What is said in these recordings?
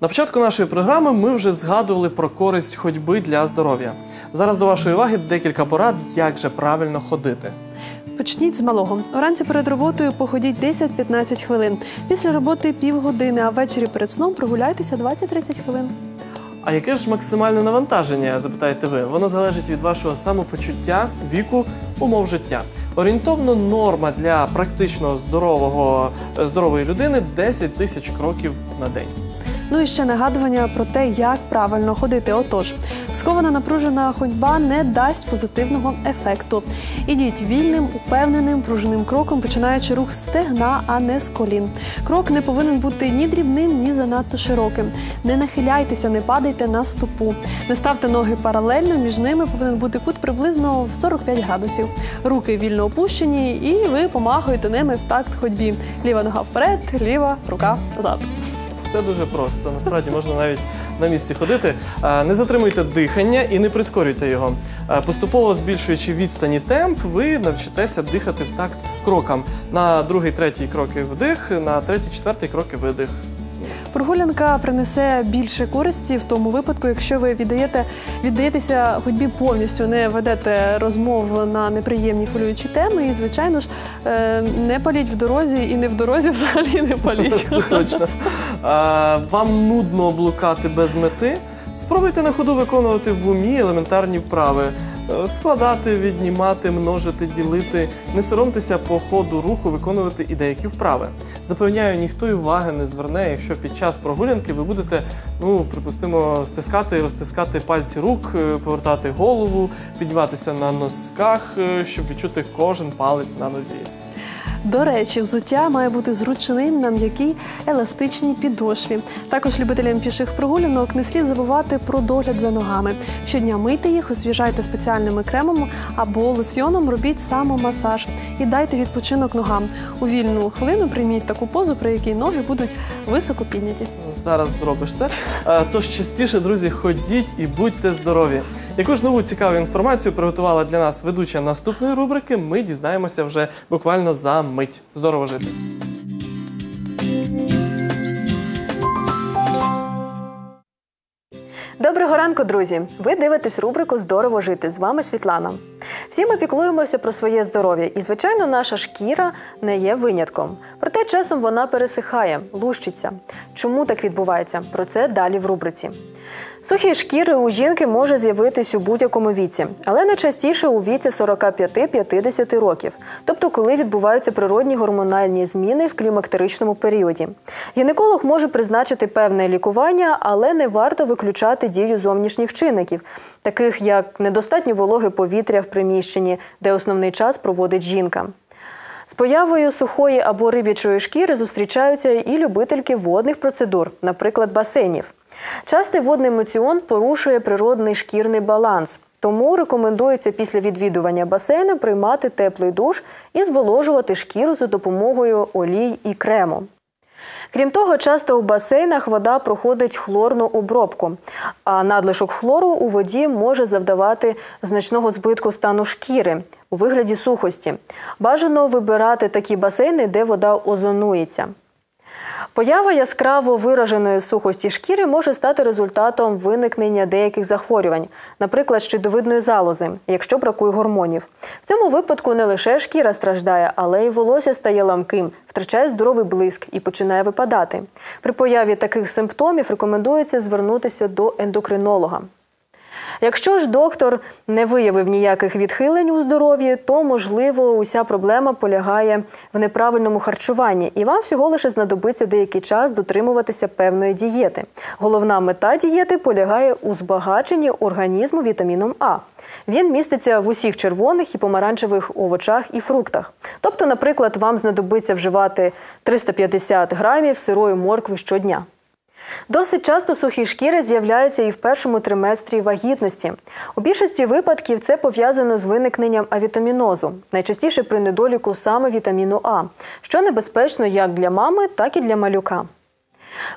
На початку нашої програми ми вже згадували про користь ходьби для здоров'я. Зараз до вашої уваги декілька порад, як же правильно ходити. Почніть з малого. Уранці перед роботою походіть 10-15 хвилин. Після роботи півгодини, а ввечері перед сном прогуляйтеся 20-30 хвилин. А яке ж максимальне навантаження, запитаєте ви? Воно залежить від вашого самопочуття, віку, умов життя. Орієнтовно норма для практично здорового, здорової людини 10 тисяч кроків на день. Ну і ще нагадування про те, як правильно ходити. Отож, схована напружена ходьба не дасть позитивного ефекту. Ідіть вільним, упевненим, пружним кроком, починаючи рух з стегна, а не з колін. Крок не повинен бути ні дрібним, ні занадто широким. Не нахиляйтеся, не падайте на стопу. Не ставте ноги паралельно, між ними повинен бути кут приблизно в 45 градусів. Руки вільно опущені, і ви помахуєте ними в такт ходьбі. Ліва нога вперед, ліва рука назад. Все дуже просто. Насправді можна навіть на місці ходити. Е, Не затримуйте дихання і не прискорюйте його. Е, Поступово збільшуючи відстані темп, ви навчитеся дихати в такт крокам. На другий, третій кроки вдих, на третій, четвертий кроки видих. Прогулянка принесе більше користі в тому випадку, якщо ви віддаєте віддаєтеся ходьбі повністю, не ведете розмов на неприємні хвилюючі теми. І, звичайно ж, е, не паліть в дорозі і не в дорозі взагалі не паліть. Це точно. Вам нудно блукати без мети. Спробуйте на ходу виконувати в умі елементарні вправи. Е, Складати, віднімати, множити, ділити. Не соромтеся по ходу руху виконувати і деякі вправи. Запевняю, ніхто й уваги не зверне, якщо під час прогулянки ви будете, ну, припустимо, стискати і розтискати пальці рук, е, повертати голову, підніматися на носках, е, щоб відчути кожен палець на нозі. До речі, взуття має бути зручним на м'якій еластичній підошві. Також любителям піших прогулянок не слід забувати про догляд за ногами. Щодня мийте їх, освіжайте спеціальними кремами або лосьйоном, робіть самомасаж і дайте відпочинок ногам. У вільну хвилину прийміть таку позу, при якій ноги будуть високо підняті. Зараз зробиш це. Е, Тож частіше, друзі, ходіть і будьте здорові. Яку ж нову цікаву інформацію приготувала для нас ведуча наступної рубрики, ми дізнаємося вже буквально за мить. Здорово жити! Доброго ранку, друзі! Ви дивитесь рубрику Здорово жити. З вами Світлана. Всі ми піклуємося про своє здоров'я, і, звичайно, наша шкіра не є винятком. Проте часом вона пересихає, лущиться. Чому так відбувається? Про це далі в рубриці. Сухі шкіри у жінки може з'явитись у будь-якому віці, але найчастіше у віці 45-50 років, тобто коли відбуваються природні гормональні зміни в клімактеричному періоді. Гінеколог може призначити певне лікування, але не варто виключати дію зовнішніх чинників, таких як недостатньо вологи повітря в приміщенні, де основний час проводить жінка. З появою сухої або риб'ячої шкіри зустрічаються і любительки водних процедур, наприклад, басейнів. Частий водний емоціон порушує природний шкірний баланс, тому рекомендується після відвідування басейну приймати теплий душ і зволожувати шкіру за допомогою олій і крему. Крім того, часто у басейнах вода проходить хлорну обробку, а надлишок хлору у воді може завдавати значного збитку стану шкіри у вигляді сухості. Бажано вибирати такі басейни, де вода озонується. Поява яскраво вираженої сухості шкіри може стати результатом виникнення деяких захворювань, наприклад, щитовидної залози, якщо бракує гормонів. В цьому випадку не лише шкіра страждає, але й волосся стає ламким, втрачає здоровий блиск і починає випадати. При появі таких симптомів рекомендується звернутися до ендокринолога. Якщо ж доктор не виявив ніяких відхилень у здоров'ї, то можливо уся проблема полягає в неправильному харчуванні, і вам всього лише знадобиться деякий час дотримуватися певної дієти. Головна мета дієти полягає у збагаченні організму вітаміном А. Він міститься в усіх червоних і помаранчевих овочах і фруктах. Тобто, наприклад, вам знадобиться вживати 350 грамів сирої моркви щодня. Досить часто сухі шкіри з'являються і в першому триместрі вагітності. У більшості випадків це пов'язано з виникненням авітамінозу, найчастіше при недоліку саме вітаміну А, що небезпечно як для мами, так і для малюка.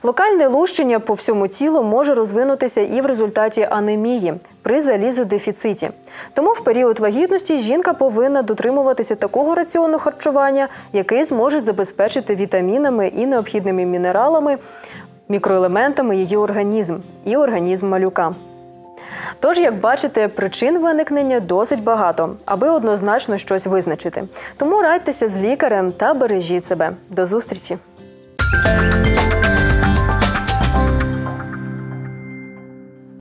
Локальне лущення по всьому тілу може розвинутися і в результаті анемії при залізодефіциті. Тому в період вагітності жінка повинна дотримуватися такого раціону харчування, який зможе забезпечити вітамінами і необхідними мінералами мікроелементами її організм і організм малюка. Тож, як бачите, причин виникнення досить багато, аби однозначно щось визначити. Тому радьтеся з лікарем та бережіть себе. До зустрічі!